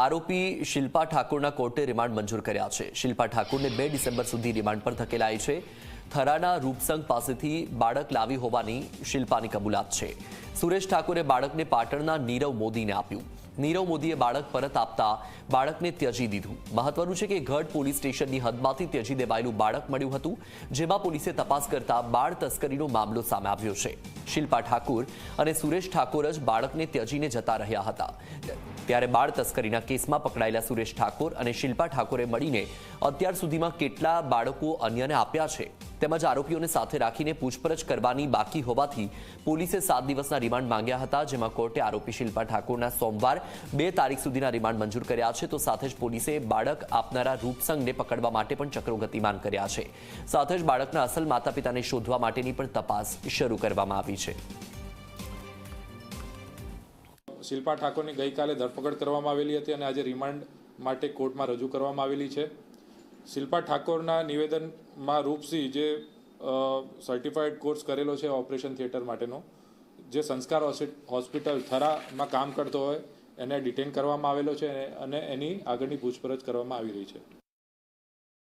આરોપી શિલ્પા ઠાકુરના કોર્ટે રિમાન્ડ મંજૂર કર્યા છે. શિલ્પા ઠાકુરને બે ડિસેમ્બર સુધી રિમાન્ડ પર ધકેલાઈ છે. થરાના રૂપસંગ પાસેથી બાળક લાવી હોવાની શિલ્પાની કબૂલાત છે. સુરેશ ઠાકુરે બાળકને પાટણના નીરવ મોદીને આપ્યું. નીરવ મોદીએ બાળક પરત આપતા બાળકને ત્યજી દીધું. મહત્વનું છે કે ગઢ પોલીસ સ્ટેશનની હદમાંથી ત્યજી દેવાયેલું બાળક મળ્યું હતું, જેમાં પોલીસે તપાસ કરતા બાળ તસ્કરીનો મામલો સામે આવ્યો છે. શિલ્પા ઠાકુર અને સુરેશ ઠાકોર જ બાળકને ત્યજીને જતા રહ્યા હતા. ત્યારે બાળ તસ્કરીના કેસમાં પકડાયેલા સુરેશ ઠાકોર અને શિલ્પા ઠાકોરે મળીને અત્યાર સુધીમાં કેટલા બાળકો અન્યને આપ્યા છે તેમજ આરોપીઓને સાથે રાખીને પૂછપરછ કરવાની બાકી હોવાથી પોલીસે સાત દિવસના રિમાન્ડ માંગ્યા હતા, જેમાં કોર્ટે આરોપી શિલ્પા ઠાકોરના સોમવાર બે તારીખ સુધીના રિમાન્ડ મંજૂર કર્યા છે. તો સાથે જ પોલીસે બાળક આપનારા રૂપસંગને પકડવા માટે પણ ચક્રો ગતિમાન કર્યા છે. સાથે જ બાળકના અસલ માતા પિતાને શોધવા માટેની પણ તપાસ શરૂ કરવામાં આવી છે. શિલ્પા ઠાકોરની ગઈકાલે ધરપકડ કરવામાં આવેલી હતી અને આજે રિમાન્ડ માટે કોર્ટમાં રજૂ કરવામાં આવેલી છે. શિલ્પા ઠાકોરના નિવેદનમાં રૂપસિંહ જે સર્ટિફાઈડ કોર્સ કરેલો છે ઓપરેશન થિયેટર માટેનો, જે સંસ્કાર હોસ્પિટલ થરામાં કામ કરતો હોય, એને ડિટેન કરવામાં આવેલો છે અને એની આગળની પૂછપરછ કરવામાં આવી રહી છે.